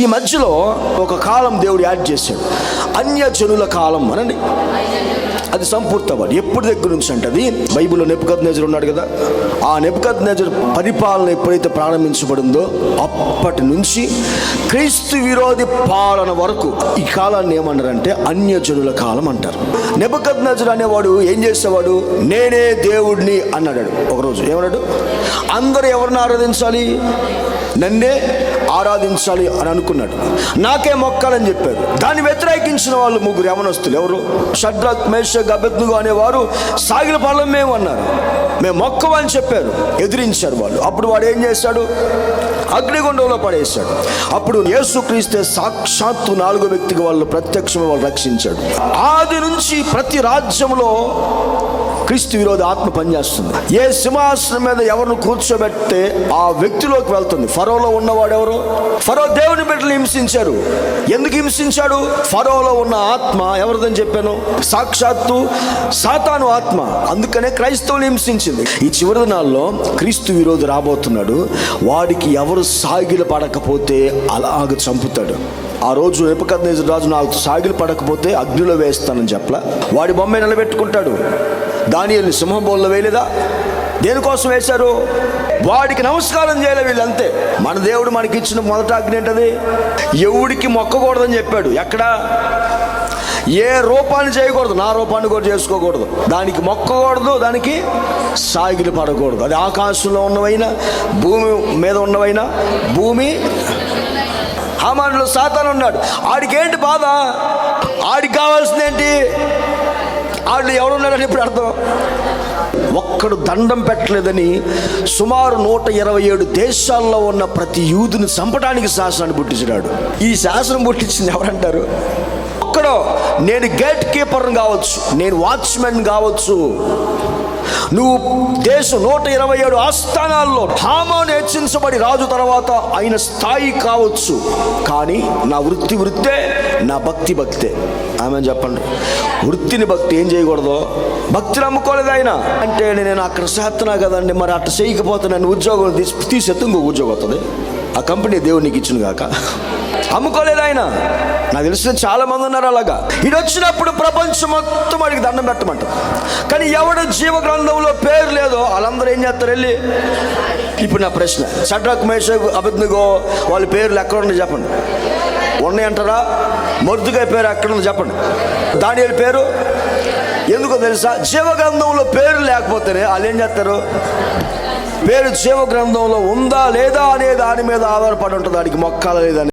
ఈ మధ్యలో ఒక కాలం దేవుడు యాడ్ చేశాడు. అన్యజనుల కాలం అనండి. అది సంపూర్తవాడు ఎప్పుడు దగ్గర నుంచి అంటది బైబిల్లో నెప్పుకత్ నేజర్ ఉన్నాడు కదా. ఆ నెప్పుకత్ నేజర్ పరిపాలన ఎప్పుడైతే ప్రారంభించబడిందో అప్పటి నుంచి క్రీస్తు విరోధి పాలన వరకు ఈ కాలాన్ని ఏమన్నారంటే అన్యజనుల కాలం అంటారు. నెపకత్ నజర్ అనేవాడు ఏం చేసేవాడు? నేనే దేవుడిని అన్నాడు. ఒకరోజు ఏమన్నాడు? అందరూ ఎవరిని ఆరాధించాలి? నన్నే ఆరాధించాలి అని అనుకున్నాడు. నాకే మొక్కాలని చెప్పారు దాన్ని వ్యతిరేకించిన వాళ్ళు ముగ్గురు యవనస్తులు ఎవరు? షడ్రత్ మేష గబెత్నుగు అనేవారు సాగిల పాలన మేము అన్నారు. మేము మొక్కవని చెప్పారు. ఎదిరించారు వాళ్ళు. అప్పుడు వాడు ఏం చేశాడు? అగ్నిగుండంలో పడేశాడు. అప్పుడు యేసుక్రీస్తే సాక్షాత్తు నాలుగో వ్యక్తికి వాళ్ళు ప్రత్యక్షమే వాళ్ళు రక్షించాడు. ఆది నుంచి ప్రతి రాజ్యంలో క్రీస్తు విరోధ ఆత్మ పనిచేస్తుంది. ఏ సింహాసనం మీద ఎవరిని కూర్చోబెడితే ఆ వ్యక్తిలోకి వెళ్తుంది. ఫరోలో ఉన్నవాడు ఎవరు? ఫరో దేవుని బిడ్డలు హింసించారు ఎందుకు హింసించాడు? ఫరోలో ఉన్న ఆత్మ ఎవరిదని చెప్పాను? సాక్షాత్తు సాతాను ఆత్మ. అందుకనే క్రైస్తవులు హింసించింది. ఈ చివరి దినాల్లో క్రీస్తు విరోధి రాబోతున్నాడు. వాడికి ఎవరు సాగిలు పడకపోతే అలాగ చంపుతాడు. ఆ రోజు ఎపకద్నేజు రాజు నాకు సాగిలు పడకపోతే అగ్నిలో వేస్తానని చెప్పలా. వాడి బొమ్మ నిలబెట్టుకుంటాడు. దానియల్ని సింహం బోల్లో వేయలేదా? దేనికోసం వేశారు? వాడికి నమస్కారం చేయలే వీళ్ళంతే. మన దేవుడు మనకి ఇచ్చిన మొదట అగ్ని ఏంటది? ఎవడికి మొక్కకూడదని చెప్పాడు. ఎక్కడ? ఏ రూపాన్ని చేయకూడదు. నా రూపాన్ని కూడా చేసుకోకూడదు. దానికి మొక్కకూడదు దానికి సాగిలు పడకూడదు. అది ఆకాశంలో ఉన్నవైనా భూమి మీద ఉన్నవైనా భూమి హామానులో సాతాను ఉన్నాడు ఆడికి ఏంటి బాధ? ఆడికి కావాల్సింది వాళ్ళు ఎవరున్నారని ఇప్పుడు అర్థం. ఒక్కడు దండం పెట్టలేదని సుమారు నూట ఇరవై ఏడు దేశాల్లో ఉన్న ప్రతి యూదుని చంపడానికి శాసనాన్ని పుట్టించినాడు. ఈ శాసనం పుట్టించింది ఎవరంటారు? ఒక్కడో. నేను గేట్ కీపర్ని కావచ్చు నేను వాచ్మెన్ కావచ్చు. నువ్వు దేశం నూట ఇరవై ఏడు ఆస్థానాల్లో హామాను హెచ్చించబడి రాజు తర్వాత ఆయన స్థాయి కావచ్చు. కానీ నా వృత్తి వృత్తే నా భక్తి భక్తే. ఆమె చెప్పండి. వృత్తిని భక్తి ఏం చేయకూడదు? భక్తి నమ్ముకోలేదు ఆయన. అంటే నేను అక్కడ చేస్తున్నా కదండి మరి అట్లా చేయకపోతే నన్ను ఉద్యోగం తీసి తీసేస్తే ఇంకో ఉద్యోగం వస్తుంది. ఆ కంపెనీ దేవుడు నీకు ఇచ్చిన కాక. అమ్ముకోలేదు ఆయన. నాకు తెలిసిన చాలామంది ఉన్నారు అలాగా. ఇది వచ్చినప్పుడు ప్రపంచం మొత్తం వాడికి దండం పెట్టమంట కానీ ఎవడు జీవ గ్రంథంలో పేరు లేదో వాళ్ళందరూ ఏం చేస్తారు వెళ్ళి? ఇప్పుడు నా ప్రశ్న. షడ్రక్ మేషక్ అభిజ్ఞగో వాళ్ళ పేర్లు ఎక్కడ ఉన్నాయి చెప్పండి ఉన్నాయంటారా మొద్దుగా పేరు ఎక్కడ ఉంది చెప్పండి. దాని పేరు? ఎందుకో తెలుసా? జీవ గ్రంథంలో పేరు లేకపోతేనే వాళ్ళు ఏం చేస్తారు? పేరు జీవ గ్రంథంలో ఉందా లేదా అనే దాని మీద ఆధారపడి ఉంటుంది. దానికి మొక్కాల లేదని